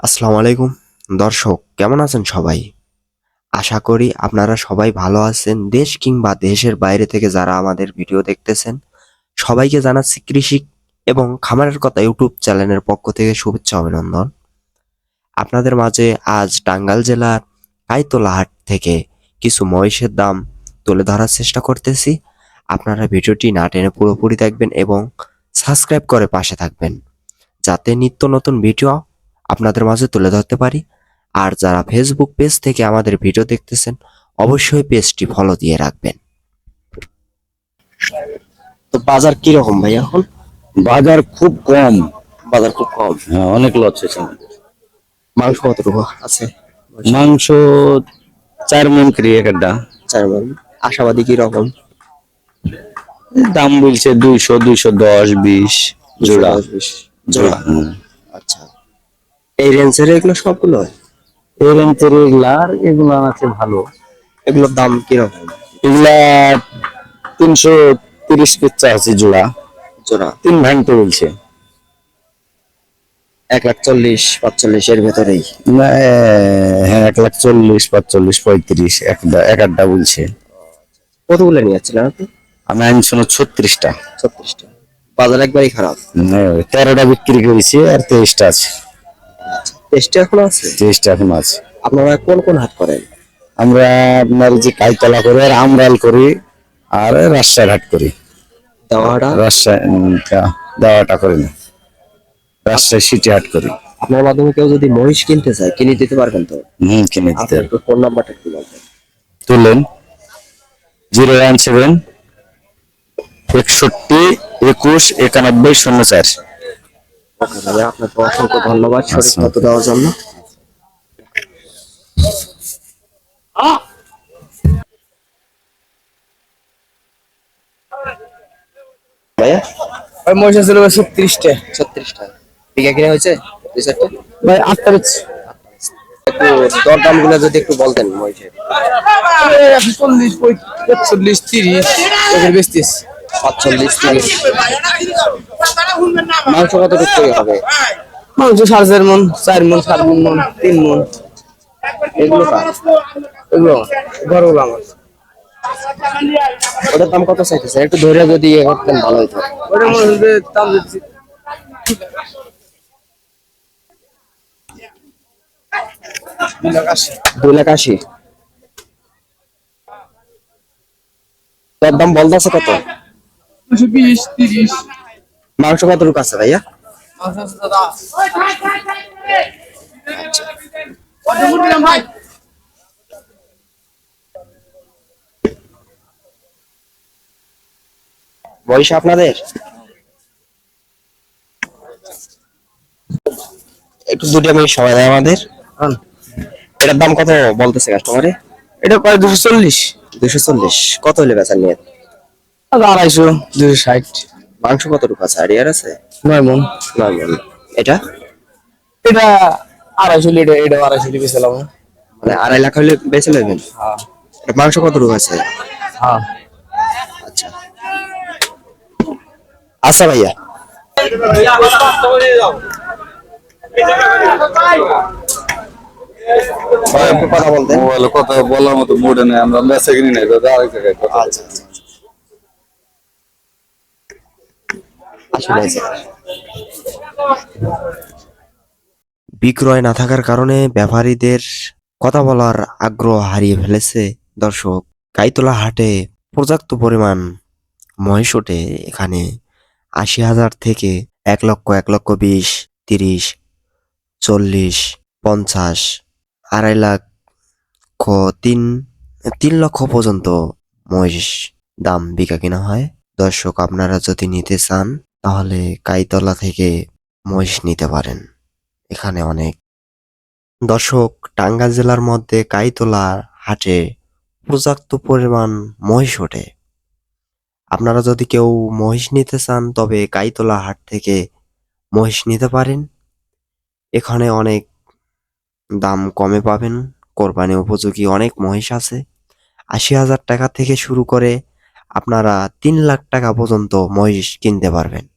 আসসালামু আলাইকুম। দর্শক, কেমন আছেন সবাই? আশা করি আপনারা সবাই ভালো আছেন। দেশ কিংবা দেশের বাইরে থেকে যারা আমাদের ভিডিও দেখতেছেন, সবাইকে জানাচ্ছি কৃষি এবং খামারের কথা ইউটিউব চ্যানেলের পক্ষ থেকে শুভেচ্ছা অভিনন্দন। আপনাদের মাঝে আজ টাঙ্গাইল জেলার কাইতলা হাট থেকে কিছু মহিষের দাম তুলে ধরার চেষ্টা করতেছি। আপনারা ভিডিওটি না টেনে পুরোপুরি দেখবেন এবং সাবস্ক্রাইব করে পাশে থাকবেন। যাতে নিত্য নতুন ভিডিও আপনাদের মাঝে তুলে ধরতে পারি। আর যারা ফেসবুক পেজ থেকে আমাদের ভিডিও দেখতেছেন অবশ্যই পেজটি ফলো দিয়ে রাখবেন। তো বাজার কি রকম ভাই এখন? বাজার খুব কম। বাজার খুব কম? হ্যাঁ, অনেক লস হয়েছে। মাংস কতটুকু আছে? মাংস চার মন করি একটা চার মণ। আশাবাদী কি রকম দাম বলছে দুইশো দুইশো দশ বিশ জোড়া। জোড়া। আচ্ছা। এই রেঞ্জের এগুলো সবগুলো? এই রেঞ্জের এগুলা এগুলা আছে ভালো। এগুলোর দাম কি রকম এগুলা তিনশো তিরিশ পিচ্ছা আছে জোড়া। জোড়া? তিন ভাঙতে বলছে। এক লাখ চল্লিশ পাঁচচল্লিশ এর ভেতরেই? না, হ্যাঁ এক লাখ চল্লিশ পাঁচচল্লিশ পঁয়ত্রিশ একটা এক আড্ডা বলছে। কতগুলো নিয়ে যাচ্ছিলেন আপনি? আমি আনছি না ছত্রিশটা। ছত্রিশটা। বাজার একবারই খারাপ। তেরোটা বিক্রি করেছি আর তেইশটা আছে। টেস্টে এখন আছে? তেইশটা এখন আছে। আপনারা কোন কোন হাট করেন? আমরা আপনার যে কাইতলা করি আর আমরাল করি আর রাজশাহী হাট করি। দেওয়াটা রাজশাহী দেওয়াটা করি না। রাজশাহী সিটি হাট করি। আপনার মাধ্যমে কেউ যদি মহিষ কিনতে চায় কিনে দিতে পারবেন তো? হুম কিনে দিতে আপনার ফোন নাম্বারটা একটু বলবেন। তুলেন। জিরো ওয়ান সেভেন একষট্টি একুশ একানব্বই শূন্য চার। ভাইয়া আপনাকে অসংখ্য ধন্যবাদ সঠিক আচ্ছা। দেওয়ার জন্য। ভাইয়া? ওই মহিষা ছিল ছত্রিশটা ছত্রিশটা। বিঘা কিনে হয়েছে? দুই চারটে ভাই আটটা বেচছি একটু দরদামগুলো যদি একটু বলতেন মহিষের। একশো চল্লিশ পঁয়তাল্লিশ তিরিশ বেচতিস মাংস কতটুকু করে হবে মাংস সাড়ে চার মন চার মন সাত মন মন তিন মন এগুলো এগুলো ঘরগুলো আমার ওটার দাম কত চাইতেছে একটু ধরে যদি ইয়ে করতেন ভালো হতো ওটা মনে হচ্ছে দাম দিচ্ছি দুই লাখ আশি তার দাম বলতেছে কত মাংস কতটুকু আছে ভাইয়া? বয়স আপনাদের? একটু দুটো মিনিট সময় দেয় আমাদের। এটার দাম কত বলতেছে কাস্টমারে এটা কয়? দুশো চল্লিশ। দুশো চল্লিশ। কত হলে বেচার নিয়ে? আড়াইশো। দুশো ষাট। মাংস কতটুকু আছে? আরিয়ার আছে? নয় মন। নয় মণ। এটা? এটা আড়াইশো লিটার এটা আড়াইশো লিটার বেচলাম মানে আড়াই লাখ হলে বেচে নেবেন? হ্যাঁ। এটা মাংস কতটুকু আছে? হ্যাঁ। আচ্ছা। আচ্ছা ভাইয়া। কথা বলতেন। মোবাইলে কথা বলার মতো মুডে নেই আমরা মেসে কিনি নাই দাদা আরেক জায়গায় কথা আচ্ছা। আসলে বিক্রয় না থাকার কারণে ব্যাপারীদের কথা বলার আগ্রহ হারিয়ে ফেলেছে দর্শক। গাইতলা হাটে পর্যাপ্ত পরিমাণ মহিষ ওঠে। এখানে আশি হাজার থেকে এক লক্ষ এক লক্ষ বিশ তিরিশ চল্লিশ পঞ্চাশ আড়াই লাখ খ- তিন তিন লক্ষ পর্যন্ত মহিষ দাম বিকা কিনা হয়। দর্শক আপনারা যদি নিতে চান তাহলে কাইতলা থেকে মহিষ নিতে পারেন। এখানে অনেক দর্শক টাঙ্গাইল জেলার মধ্যে কাইতলা হাটে পর্যাপ্ত পরিমাণ মহিষ ওঠে। আপনারা যদি কেউ মহিষ নিতে চান, তবে কাইতলা হাট থেকে মহিষ নিতে পারেন। এখানে অনেক দাম কমে পাবেন। কোরবানি উপযোগী অনেক মহিষ আছে। আশি হাজার টাকা থেকে শুরু করে আপনারা তিন লাখ টাকা পর্যন্ত মহিষ কিনতে পারবেন।